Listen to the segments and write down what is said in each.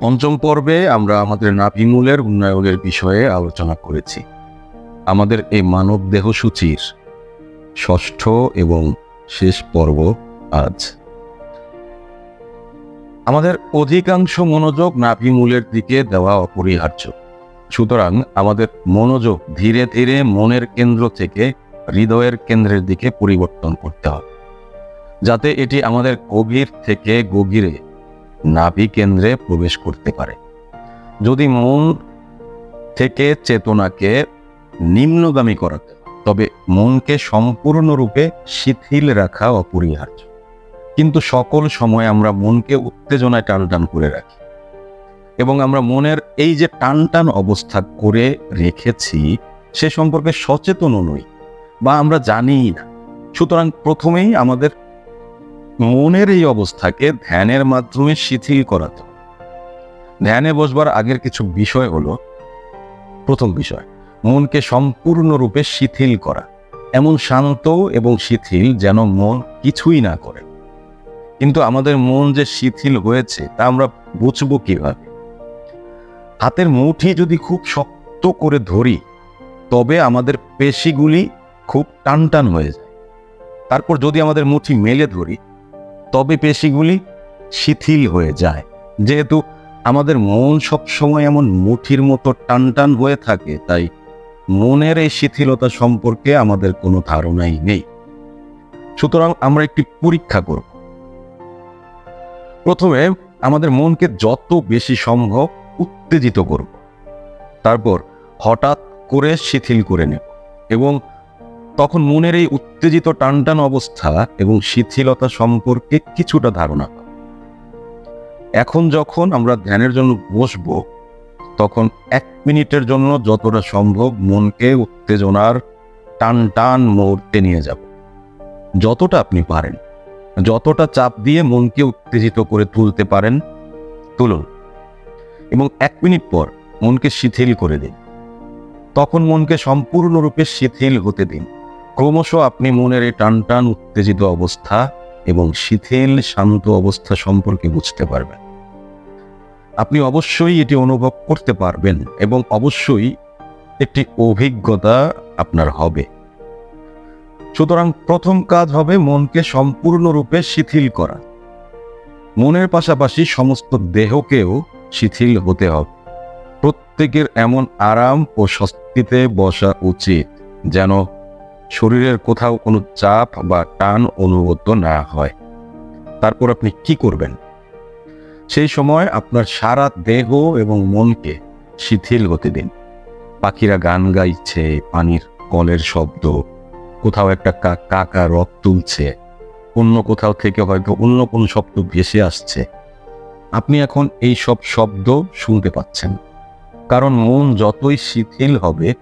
পঞ্চম পর্বে আমরা আমাদের নাভিমূলের উন্নয়নের বিষয়ে আলোচনা করেছি। আমাদের এই মানব দেহ সূচির ষষ্ঠ এবং শেষ পর্ব আজ। আমাদের অধিকাংশ মনোযোগ নাভিমূলের দিকে দেওয়া অপরিহার্য। সুতরাং আমাদের মনোযোগ ধীরে ধীরে মনের কেন্দ্র থেকে হৃদয়ের কেন্দ্রের দিকে পরিবর্তন করতে হবে। যাতে এটি আমাদের গভীর থেকে গভীরে নাভি কেন্দ্রে প্রবেশ করতে পারে। যদি মন থেকে চেতনাকে নিম্নগামী করাতে তবে মনকে সম্পূর্ণরূপে শিথিল রাখা অপরিহার্য। কিন্তু সকল সময় আমরা মনকে উত্তেজনায় টান টান করে রাখি এবং আমরা মনের এই যে টান টান অবস্থা করে রেখেছি, সে সম্পর্কে সচেতনও নই বা আমরা জানিই না। সুতরাং প্রথমেই আমাদের মনের এই অবস্থাকে ধ্যানের মাধ্যমে শিথিল করাতে। ধ্যানে বসবার আগের কিছু বিষয় হলো, প্রথম বিষয়, মনকে সম্পূর্ণরূপে শিথিল করা। এমন শান্ত এবং শিথিল যেন মন কিছুই না করে। কিন্তু আমাদের মন যে শিথিল হয়েছে, তা আমরা বুঝব কীভাবে? হাতের মুঠি যদি খুব শক্ত করে ধরি, তবে আমাদের পেশিগুলি খুব টান টান হয়ে যায়। তারপর যদি আমাদের মুঠি মেলে ধরি তবে পেশিগুলি শিথিল হয়ে যায়। যেহেতু আমাদের মন সবসময় এমন মুঠির মতো টান টান হয়ে থাকে, তাই মনের এই শিথিলতা সম্পর্কে আমাদের কোনো ধারণাই নেই। সুতরাং আমরা একটি পরীক্ষা করব। প্রথমে আমাদের মনকে যত বেশি সম্ভব উত্তেজিত করব। তারপর হঠাৎ করে শিথিল করে নেব এবং তখন মনের এই উত্তেজিত টানটান অবস্থা এবং শিথিলতা সম্পর্কে কিছুটা ধারণা এখন যখন আমরা ধ্যানের জন্য বসব, তখন এক মিনিটের জন্য যতটা সম্ভব মনকে উত্তেজনার টান টান মুহূর্তে নিয়ে যাব। যতটা আপনি পারেন, যতটা চাপ দিয়ে মনকে উত্তেজিত করে তুলতে পারেন, তুলুন। এবং এক মিনিট পর মনকে শিথিল করে দিন। তখন মনকে সম্পূর্ণরূপে শিথিল হতে দিন। ক্রমশ আপনি মনের এই টান টান উত্তেজিত অবস্থা এবং শিথিল, শান্ত অবস্থা সম্পর্কে বুঝতে পারবেন। আপনি অবশ্যই এটি অনুভব করতে পারবেন এবং অবশ্যই একটি অভিজ্ঞতা আপনার হবে। সুতরাং প্রথম কাজ হবে মনকে সম্পূর্ণরূপে শিথিল করা। মনের পাশাপাশি সমস্ত দেহকেও শিথিল হতে হবে। প্রত্যেকের এমন আরাম ও স্বস্তিতে বসা উচিত যেন শরীরের কোথাও কোনো চাপ বা টান অনুভূত না হয়। তারপর আপনি কি করবেন? সেই সময় আপনার সারা দেহ এবং মনকে শিথিল হতে দিন। পাখিরা গান গাইছে, পানির কলের শব্দ, কোথাও একটা কাকা রথ তুলছে, অন্য কোথাও থেকে হয়তো অন্য কোনো শব্দ ভেসে আসছে। আপনি এখন এই সব শব্দ শুনতে পাচ্ছেন। কারণ মন যতই শিথিল হবে,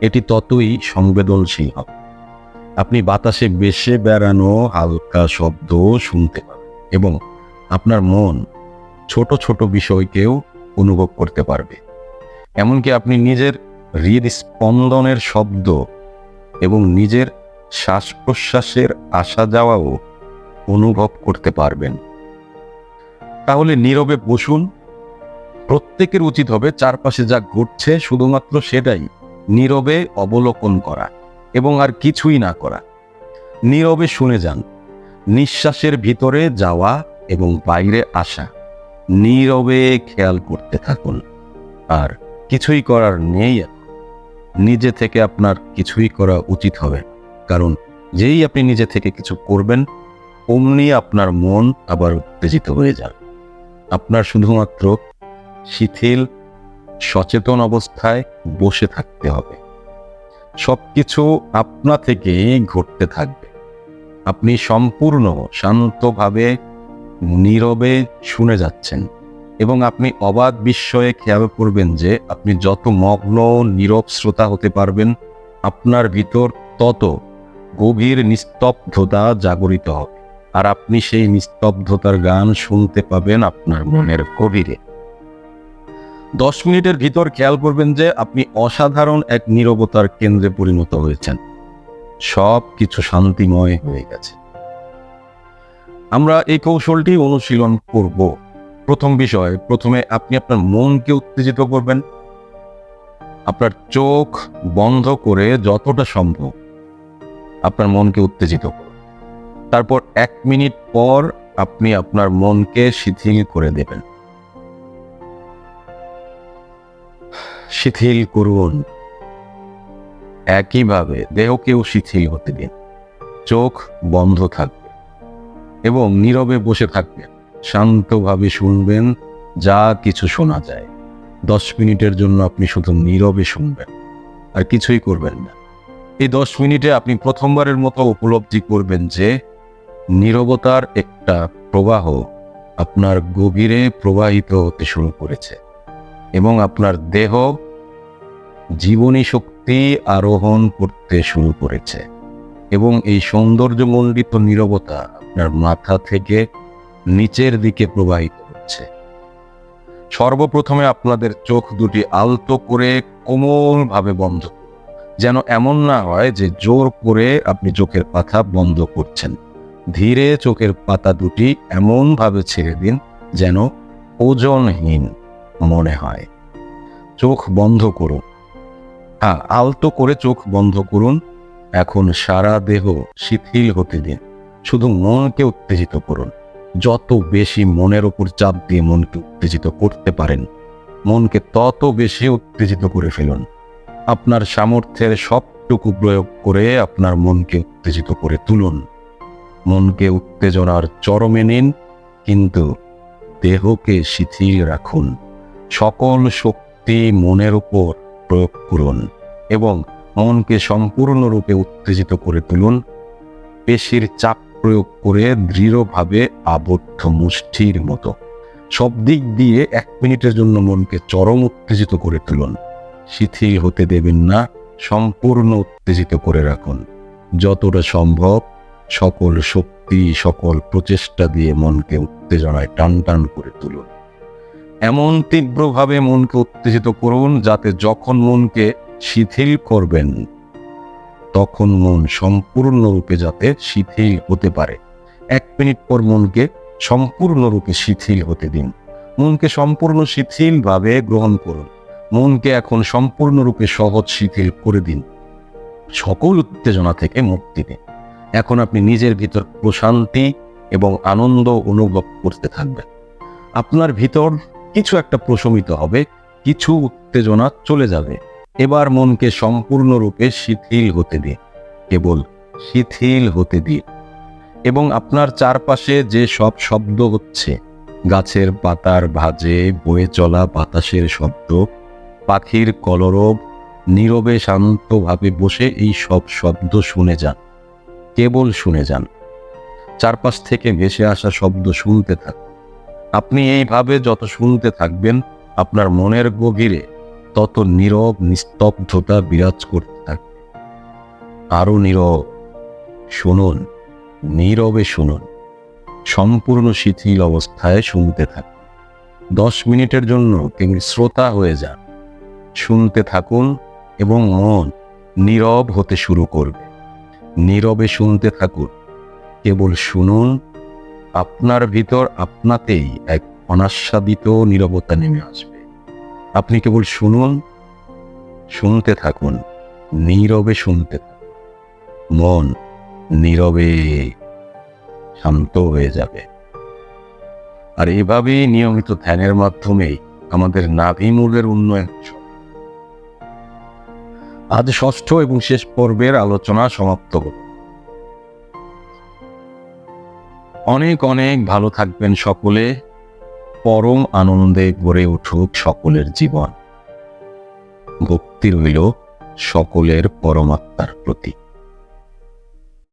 এটি ততই সংবেদনশীল হবে। আপনি বাতাসে বেশে বেড়ানো হালকা শব্দ শুনতে পাবেন এবং আপনার মন ছোট ছোট বিষয়কেও অনুভব করতে পারবে। এমনকি আপনি নিজের হৃদস্পন্দনের শব্দ এবং নিজের শ্বাস প্রশ্বাসের আসা যাওয়াও অনুভব করতে পারবেন। তাহলে নীরবে বসুন। প্রত্যেকের উচিত হবে চারপাশে যা ঘটছে শুধুমাত্র সেটাই নীরবে অবলোকন করা। এবং আর কিছুই না করা। নীরবে শুনে যান। নিঃশ্বাসের ভিতরে যাওয়া এবং বাইরে আসা। নীরবে খেয়াল করতে থাকুন। আর কিছুই করার নেই নিজে থেকে আপনার কিছুই করা উচিত হবে। কারণ যেই আপনি নিজে থেকে কিছু করবেন, অমনি আপনার মন আবার উত্তেজিত হয়ে যান আপনার শুধুমাত্র শিথিল, সচেতন অবস্থায় বসে থাকতে হবে। সবকিছু আপনা থেকে ঘটতে থাকবে। আপনি সম্পূর্ণ শান্তভাবে, নীরবে শুনে যাচ্ছেন এবং আপনি অবাধ বিস্ময়ে খেয়াল করবেন যে আপনি যত মগ্ন, নীরব শ্রোতা হতে পারবেন, আপনার ভিতর তত গভীর নিস্তব্ধতা জাগরিত হবে। আর আপনি সেই নিস্তব্ধতার গান শুনতে পাবেন আপনার মনের গভীরে। দশ মিনিটের ভিতর খেয়াল করবেন যে আপনি অসাধারণ এক নীরবতার কেন্দ্রে পরিণত হয়েছেন। সব কিছু শান্তিময় হয়ে গেছে। আমরা এই কৌশলটি অনুশীলন করব। প্রথম বিষয়, প্রথমে আপনি আপনার মনকে উত্তেজিত করবেন। আপনার চোখ বন্ধ করে যতটা সম্ভব আপনার মনকে উত্তেজিত করুন। তারপর এক মিনিট পর আপনি আপনার মনকে শিথিল করে দেবেন। শিথিল করুন। একইভাবে দেহকেও শিথিল হতে দিন। চোখ বন্ধ থাকবে এবং নীরবে বসে থাকবেন। শান্তভাবে শুনবেন, যা কিছু শোনা যায়। দশ মিনিটের জন্য আপনি শুধু নীরবে শুনবেন, আর কিছুই করবেন না। এই দশ মিনিটে আপনি প্রথমবারের মতো উপলব্ধি করবেন যে নীরবতার একটা প্রবাহ আপনার গভীরে প্রবাহিত হতে শুরু করেছে। এবং আপনার দেহ জীবনী শক্তি আরোহণ করতে শুরু করেছে। এবং এই সৌন্দর্যমণ্ডিত নীরবতা আপনার মাথা থেকে নিচের দিকে প্রবাহিত হচ্ছে। সর্বপ্রথমে আপনাদের চোখ দুটি আলতো করে কোমলভাবে বন্ধ যেন এমন না হয় যে জোর করে আপনি চোখের পাতা বন্ধ করছেন। ধীরে চোখের পাতা দুটি এমনভাবে ছেড়ে দিন যেন ওজনহীন মনে হয়। চোখ বন্ধ করুন। হ্যাঁ আলতো করে চোখ বন্ধ করুন। এখন সারা দেহ শিথিল হতে দিন। শুধু মনকে উত্তেজিত করুন। যত বেশি মনের ওপর চাপ দিয়ে মনকে উত্তেজিত করতে পারেন, মনকে তত বেশি উত্তেজিত করে ফেলুন। আপনার সামর্থ্যের সবটুকু প্রয়োগ করে আপনার মনকে উত্তেজিত করে তুলুন। মনকে উত্তেজনার চরমে নিন, কিন্তু দেহকে শিথিল রাখুন। সকল শক্তি মনের উপর প্রয়োগ করুন এবং মনকে সম্পূর্ণরূপে উত্তেজিত করে তুলুন। পেশির চাপ প্রয়োগ করে দৃঢ়ভাবে আবদ্ধ মুষ্ঠির মতো। সব দিক দিয়ে এক মিনিটের জন্য মনকে চরম উত্তেজিত করে তুলুন। শিথিল হতে দেবেন না, সম্পূর্ণ উত্তেজিত করে রাখুন। যতটা সম্ভব সকল শক্তি, সকল প্রচেষ্টা দিয়ে মনকে উত্তেজনায় টান টান করে তুলুন। এমন তীব্রভাবে মনকে উত্তেজিত করুন যাতে যখন মনকে শিথিল করবেন, তখন মন সম্পূর্ণরূপে যাতে শিথিল হতে পারে। এক মিনিট পর মনকে সম্পূর্ণরূপে শিথিল হতে দিন। মনকে সম্পূর্ণ শিথিলভাবে গ্রহণ করুন। মনকে এখন সম্পূর্ণরূপে সহজ শিথিল করে দিন। সকল উত্তেজনা থেকে মুক্তি দিন। এখন আপনি নিজের ভিতর প্রশান্তি এবং আনন্দ অনুভব করতে থাকবেন। আপনার ভিতর কিছু একটা প্রশমিত হবে, কিছু উত্তেজনা চলে যাবে। এবার মনকে সম্পূর্ণরূপে শিথিল হতে দিন, কেবল শিথিল হতে দিন। এবং আপনার চারপাশে যে সব শব্দ হচ্ছে, গাছের পাতার ভাজে বয়ে চলা বাতাসের শব্দ, পাখির কলরব, নীরবে শান্তভাবে বসে এই সব শব্দ শুনে যান, কেবল শুনে যান। চারপাশ থেকে ভেসে আসা শব্দ শুনতে থাকুন। আপনি এইভাবে যত শুনতে থাকবেন, আপনার মনের গভীরে তত নীরব নিস্তব্ধতা বিরাজ করতে থাকবে। আরও নীরব, শুনুন, নীরবে শুনুন, সম্পূর্ণ শিথিল অবস্থায় শুনতে থাকুন। দশ মিনিটের জন্য কেবল শ্রোতা হয়ে যান। শুনতে থাকুন এবং মন নীরব হতে শুরু করবে। নীরবে শুনতে থাকুন, কেবল শুনুন আপনার ভিতর আপনাতেই এক অনাস্বাদিত নীরবতা নেমে আসবে। আপনি কেবল শুনুন, শুনতে থাকুন, নীরবে শুনতে মন নীরবে শান্ত হয়ে যাবে। আর এভাবেই নিয়মিত ধ্যানের মাধ্যমে আমাদের নাভিমূলের উন্নয়ন। আজ ষষ্ঠ এবং শেষ পর্বের আলোচনা সমাপ্ত হল। অনেক অনেক ভালো থাকবেন সকলে। পরম আনন্দে গড়ে উঠুক সকলের জীবন। ভক্তি রইল সকলের পরমাত্মার প্রতি।